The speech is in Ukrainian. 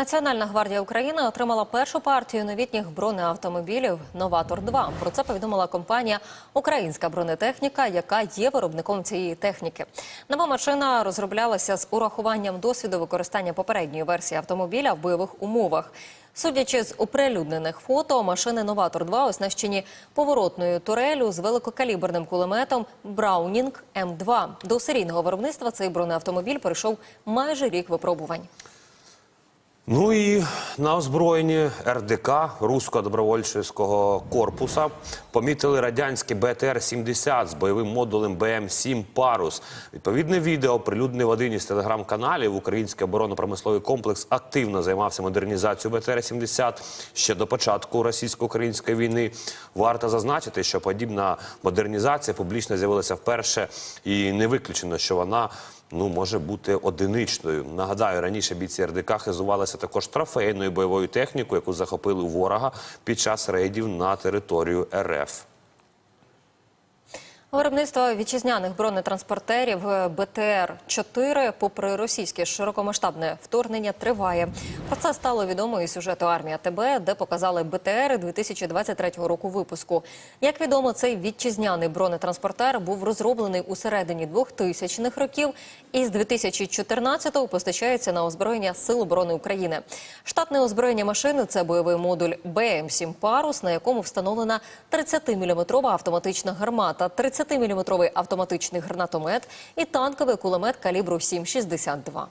Національна гвардія України отримала першу партію новітніх бронеавтомобілів Новатор 2 Про це повідомила компанія Українська бронетехніка, яка є виробником цієї техніки. Нова машина розроблялася з урахуванням досвіду використання попередньої версії автомобіля в бойових умовах. Судячи з оприлюднених фото, машини Новатор 2 оснащені поворотною турелю з великокаліберним кулеметом Браунінг М2. До серійного виробництва цей бронеавтомобіль перейшов майже рік випробувань. Ну і на озброєнні РДК Руського добровольчого корпуса помітили радянський БТР-70 з бойовим модулем БМ-7 «Парус». Відповідне відео оприлюднив один із телеграм-каналів. Український оборонно-промисловий комплекс активно займався модернізацією БТР-70 ще до початку російсько-української війни. Варто зазначити, що подібна модернізація публічно з'явилася вперше і не виключено, що вона ну може бути одиничною. Нагадаю, раніше бійці РДК хизувалися також трофейною бойовою технікою, яку захопили у ворога під час рейдів на територію РФ. Виробництво вітчизняних бронетранспортерів БТР-4, попри російське широкомасштабне вторгнення, триває. Про це стало відомо із сюжету «Армія ТБ», де показали БТРи 2023 року випуску. Як відомо, цей вітчизняний бронетранспортер був розроблений у середині 2000-х років і з 2014-го постачається на озброєння Сил оборони України. Штатне озброєння машини – це бойовий модуль БМ-7 «Парус», на якому встановлена 30-мм автоматична гармата, 30-мм автоматичний гранатомет і танковий кулемет калібру 7,62.